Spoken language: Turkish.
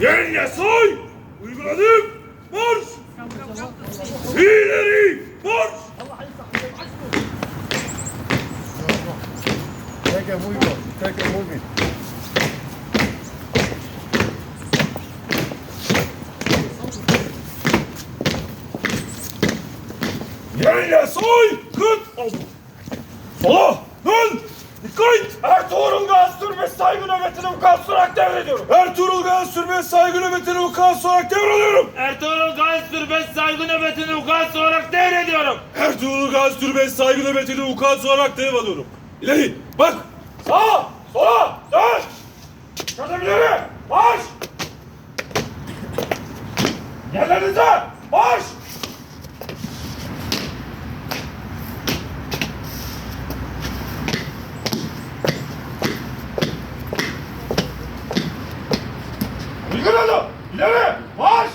Yerine soy! Uyguladım! Marş! İleri! Marş! Take a move. Take a movie. Yerine soy! Kıt! Sola! Dön! Dikkat! Ertuğrul Gazi Türbesi saygı nöbetini vukuat olarak devrediyorum. Ertuğrul Gazi Türbesi saygı nöbetini vukuat olarak devrediyorum. Ertuğrul Gazi Türbesi saygı nöbetini vukuat olarak devrediyorum. Ertuğrul Gazi Türbesi saygı nöbetini vukuat olarak devrediyorum. İleri! Bak! Sağa! Sola! Dön! Kadın ileri! Marş! Yerlerinize! Marş! Bilgin adam! İleri! Marş!